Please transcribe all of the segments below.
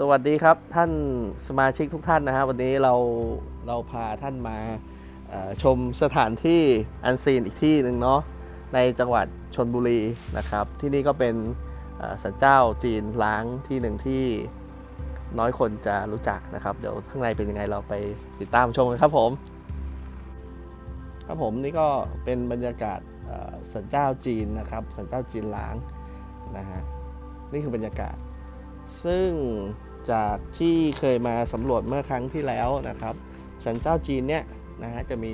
สวัสดีครับท่านสมาชิกทุกท่านนะฮะวันนี้เราเราพาท่านมาชมสถานที่อันซีนอีกที่หนึ่งเนาะในจังหวัดชนบุรีนะครับ ที่นี่ก็เป็นสันเจ้าจีนล้างที่หนึ่งที่น้อยคนจะรู้จักนะครับ เดี๋ยวข้างในเป็นยังไงเราไปติดตามชมกันครับผม ครับผมนี่ก็เป็นบรรยากาศสันเจ้าจีนนะครับสันเจ้าจีนล้างนะฮะนี่คือบรรยากาศซึ่ง จากที่เคยมาสำรวจเมื่อครั้งที่แล้วนะครับสันเจ้าจีนเนี่ยนะฮะจะมี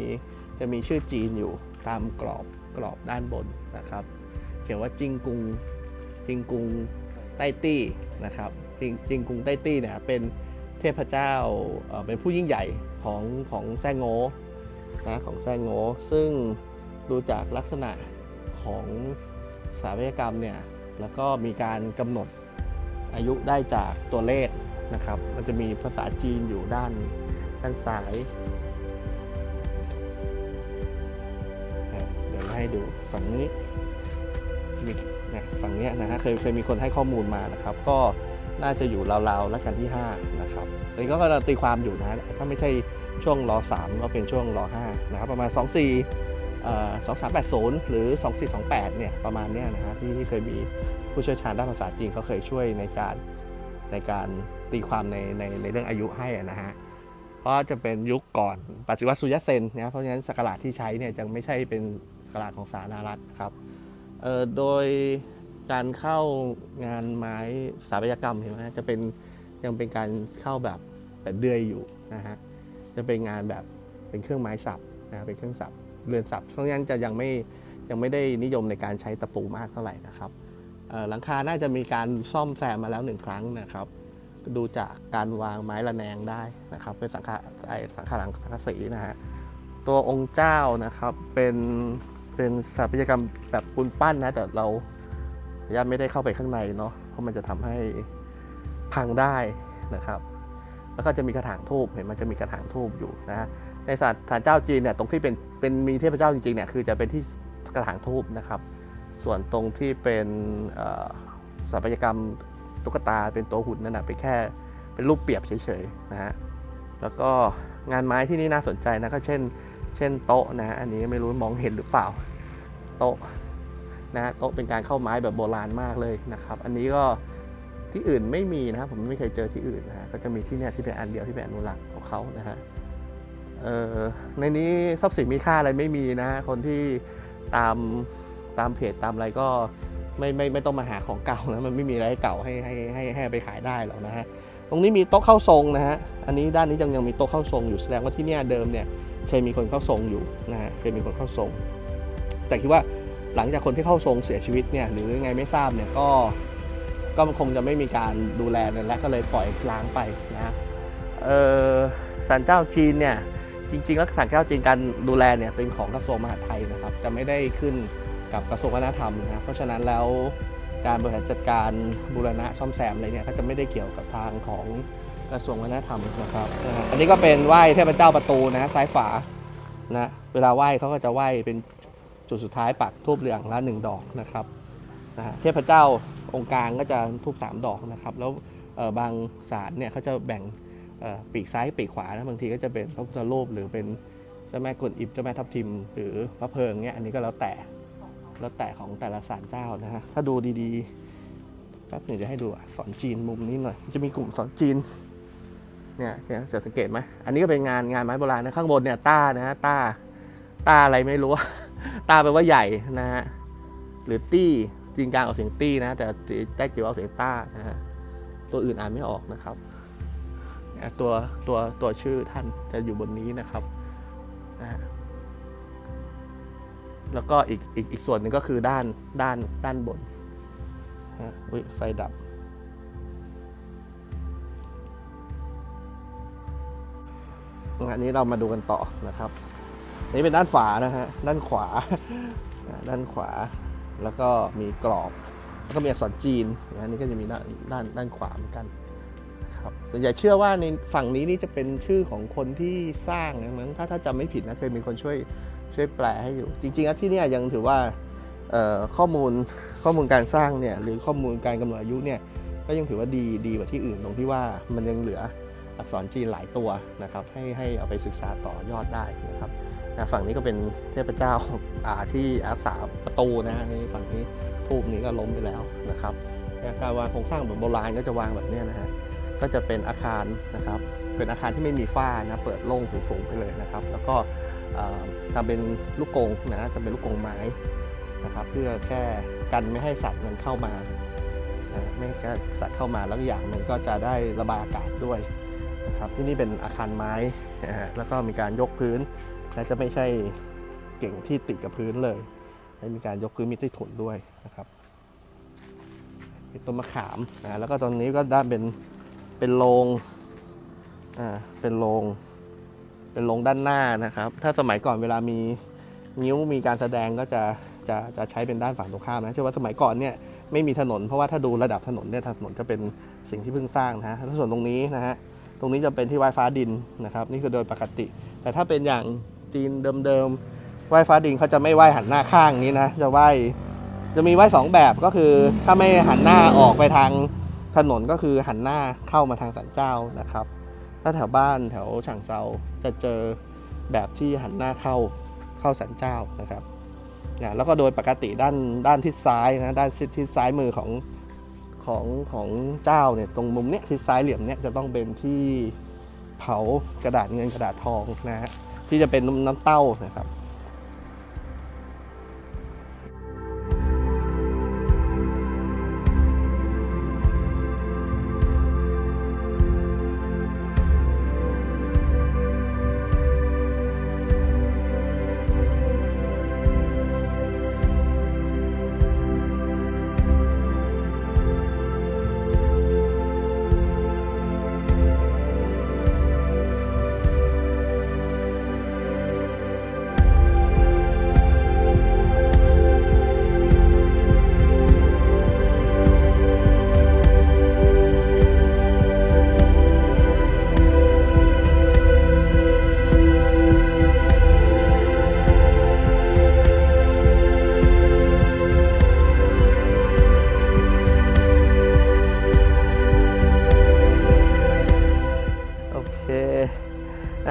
จะมีชื่อจีนอยู่ตามกรอบกรอบด้านบนนะครับ เขียนว่าจิงกุงจิงกุงใต้ตี้นะครับจิงจิงกุงใต้ตี้เนี่ยเป็นเทพเจ้าเอ่อเป็นผู้ยิ่งใหญ่ของของแซงโง่นะของแซงโง่ซึ่งดูจากลักษณะของสถาปัตยกรรมเนี่ยแล้วก็มีการกำหนดอายุได้จากตัวเลข นะครับ มันจะมีภาษาจีนอยู่ด้านด้านซ้าย เดี๋ยวให้ดูฝั่งนี้มีนะฝั่งเนี้ยนะฮะเคยเคยมีคนให้ข้อมูลมานะครับ ก็น่าจะอยู่ราวๆแล้วกันที่ 5 นะครับอันนี้ก็กำลังตีความอยู่นะ ถ้าไม่ใช่ช่วงรอ3ก็เป็นช่วงรอ5นะครับ ประมาณ 24เอ่อ2380 หรือ 2428 เนี่ย ประมาณเนี้ยนะฮะที่ที่เคยมีผู้เชี่ยวชาญด้านภาษาจีนเขาเคยช่วยในการ ในการตีความในในในเรื่องอายุให้นะฮะเพราะจะเป็นยุคก่อนปัจจุบันสุยะเซนนะเพราะฉะนั้นสกราชที่ใช้เนี่ยจะไม่ใช่เป็นสกราชของสาธารณรัฐครับโดยการเข้างานไม้สถาปัตยกรรมเห็นไหมจะเป็นยังเป็นการเข้าแบบแบบเดือยอยู่นะฮะจะเป็นงานแบบเป็นเครื่องไม้สับนะเป็นเครื่องสับเรือนสับเพราะฉะนั้นจะยังไม่ยังไม่ได้นิยมในการใช้ตะปูมากเท่าไหร่นะครับ หลังคาน่าจะมีการซ่อมแซมมาแล้วหนึ่งครั้งนะครับ ดูจากการวางไม้ระแนงได้นะครับ เป็นสังฆาไอสังฆาหลังสังฆสีนะฮะตัวองค์เจ้านะครับเป็นเป็นสถาปัตยกรรมแบบปูนปั้นนะแต่เราญาตไม่ได้เข้าไปข้างในเนาะเพราะมันจะทำให้พังได้นะครับ แล้วก็จะมีกระถางทูบเห็นมันจะมีกระถางทูบอยู่นะฮะในศาลเจ้าจีนเนี่ยตรงที่เป็นเป็นมีเทพเจ้าจริงๆเนี่ยคือจะเป็นที่กระถางทูบนะครับ ส่วนตรงที่เป็นสถาปัตยกรรมตุ๊กตาเป็นตัวหุ่นนั่นนะเป็นแค่เป็นรูปเปรียบเฉยๆนะฮะแล้วก็งานไม้ที่นี่น่าสนใจนะก็เช่น เช่นโต๊ะนะอันนี้ไม่รู้มองเห็นหรือเปล่า โต๊ะนะโต๊ะเป็นการเข้าไม้แบบโบราณมากเลยนะครับ อันนี้ก็ที่อื่นไม่มีนะครับผมไม่เคยเจอที่อื่นนะก็จะมีที่เนี่ยที่เป็นอันเดียวที่เป็นอนุรักษ์ของเขานะฮะในนี้ทรัพย์สินมีค่าอะไรไม่มีนะฮะคนที่ตาม ตามเพจตามอะไรก็ไม่ไม่ไม่ต้องมาหาของเก่านะมันไม่มีอะไรเก่าให้ให้ให้ให้ไปขายได้หรอกนะฮะตรงนี้มีโต๊ะเข้าทรงนะฮะอันนี้ด้านนี้ยังยังมีโต๊ะเข้าทรงอยู่แสดงว่าที่เนี่ยเดิมเนี่ยเคยมีคนเข้าทรงอยู่นะฮะเคยมีคนเข้าทรง แต่คิดว่าหลังจากคนที่เข้าทรงเสียชีวิตเนี่ยหรือไงไม่ทราบเนี่ยก็ก็คงจะไม่มีการดูแลนั่นแหละก็เลยปล่อยล้างไปนะฮะเออสันเจ้าจีนเนี่ยจริงๆแล้วสันเจ้าจีนการดูแลเนี่ยเป็นของกระทรวงมหาดไทยนะครับจะไม่ได้ขึ้น กับกระทรวงวัฒนธรรมนะเพราะฉะนั้นแล้วการบริหารจัดการบูรณะซ่อมแซมอะไรเนี่ยก็จะไม่ได้เกี่ยวกับทางของกระทรวงวัฒนธรรมนะครับ อันนี้ก็เป็นไหว้เทพเจ้าประตูนะซ้ายฝานะเวลาไหว้เขาก็จะไหว้เป็นจุดสุดท้ายปักทูบเหลืองละหนึ่งดอกนะครับนะเทพเจ้าองค์กลางก็จะทูบสามดอกนะครับแล้วบางศาลเนี่ยเขาจะแบ่งปีกซ้ายปีกขวานะบางทีก็จะเป็นพระพุทธรูปหรือเป็นเจ้าแม่กวนอิมเจ้าแม่ทับทิม หรือพระเพลิงเนี่ยอันนี้ก็แล้วแต่ แล้วแต่ของแต่ละศาลเจ้านะฮะถ้าดูดีๆแป๊บหนึงจะให้ดูสอักษรจีนมุมนี้หน่อยจะมีกลุ่มสอักษรจีนเนี่ยจะสังเกตไหมอันนี้ก็เป็นงานงานไม้โบราณนะข้างบนเนี่ยต้านะฮะต้าต้าอะไรไม่รู้ต้าแปลว่าใหญ่นะฮะหรือตี้จีนกลางออกเสียงตี้นะ แต่แต้จิ๋วออกเสียงต้านะฮะตัวอื่นอ่านไม่ออกนะครับตัวตัวตัวชื่อท่านจะอยู่บนนี้นะครับนะฮะ แล้วก็อีกอีกอีกส่วนหนึ่งก็คือด้านด้านด้านบนฮะอุ๊ยไฟดับ อันนี้เรามาดูกันต่อนะครับนนี้เป็นด้านฝานะฮะ ด้านขวา ด้านขวา แล้วก็มีกรอบ แล้วก็มีอักษรจีนอันนี้ก็จะมีด้านด้านด้านขวาเหมือนกันครับส่วนใหญ่เชื่อว่าในฝั่งนี้นี่จะเป็นชื่อของคนที่สร้างนะมั้งถ้าถ้าจำไม่ผิดนะเคยมีคนช่วย ช่วยแปลให้อยู่ จริงๆที่นี่ยังถือว่าข้อมูลข้อมูลการสร้างเนี่ยหรือข้อมูลการกำหนดอายุเนี่ยก็ยังถือว่าดีดีกว่าที่อื่นตรงที่ว่ามันยังเหลืออักษรจีนหลายตัวนะครับให้ให้เอาไปศึกษาต่อยอดได้นะครับนะฝั่งนี้ก็เป็นเทพเจ้าอ่าที่รักษาประตูนะฮะนี่ฝั่งนี้ทูบนี้ก็ล้มไปแล้วนะครับการวางโครงสร้างแบบโบราณก็จะวางแบบนี้นะฮะก็จะเป็นอาคารนะครับเป็นอาคารที่ไม่มีฝ้านะเปิดโล่งสูงๆไปเลยนะครับ แล้วก็ ทำเป็นลูกกงนะจะเป็นลูกกงไม้นะครับ เพื่อแค่กันไม่ให้สัตว์มันเข้ามาไม่ให้สัตว์เข้ามาแล้วอย่างมันก็จะได้ระบายอากาศด้วยนะครับที่นี่เป็นอาคารไม้แล้วก็มีการยกพื้นและจะไม่ใช่เก่งที่ติดกับพื้นเลยและมีการยกพื้นมีใต้ถุนด้วยนะครับมีต้นมะขามนะแล้วก็ตอนนี้ก็ด้านเป็นเป็นโรงอ่าเป็นโรง เป็นโรงด้านหน้านะครับ ถ้าสมัยก่อนเวลามีนิ้วมีการแสดงก็จะจะจะใช้เป็นด้านฝั่งตรงข้ามนะเชื่อว่าสมัยก่อนเนี่ยไม่มีถนนเพราะว่าถ้าดูระดับถนนเนี่ยถนนจะเป็นสิ่งที่เพิ่งสร้างนะฮะแล้วส่วนตรงนี้นะฮะตรงนี้จะเป็นที่ไวฟ้าดินนะครับ นี่คือโดยปกติ แต่ถ้าเป็นอย่างจีนเดิมๆไหว้ฟ้าดินเขาจะไม่ไหว้หันหน้าข้างนี้นะจะไหว้จะมีไหว้สองแบบก็คือถ้าไม่หันหน้าออกไปทางถนนก็คือหันหน้าเข้ามาทางสันเจ้านะครับ ถ้าแถวบ้านแถวฉางเซาจะเจอแบบที่หันหน้าเข้าเข้าสันเจ้านะครับนะแล้วก็โดยปกติด้านด้านทิศซ้ายนะด้านทิศซ้ายมือของของของเจ้าเนี่ยตรงมุมเนี้ยทิศซ้ายเหลี่ยมเนี้ยจะต้องเป็นที่เผากระดาษเงินกระดาษทองนะฮะที่จะเป็นน้ำเต้านะครับ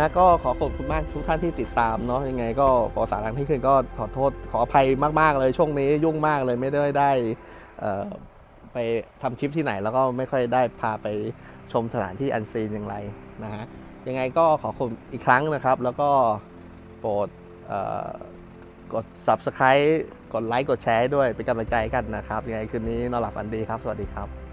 นะก็ขอขอบคุณมากทุกท่านที่ติดตามเนาะยังไง ก็ขอสารทางที่คืนก็ขอโทษขออภัยมากๆเลยช่วงนี้ยุ่งมากเลยไม่ได้ได้ไปทำคลิปที่ไหนแล้วก็ไม่ค่อยได้พาไปชมสถานที่อันซีนอย่างไรนะฮะยังไงก็ขอขอบคุณอีกครั้งนะครับ แล้วก็โปรดกด subscribe กดไลค์กดแชร์ด้วยเป็นกำลังใจกันนะครับ ยังไงคืนนี้นอนหลับฝันดีครับ สวัสดีครับ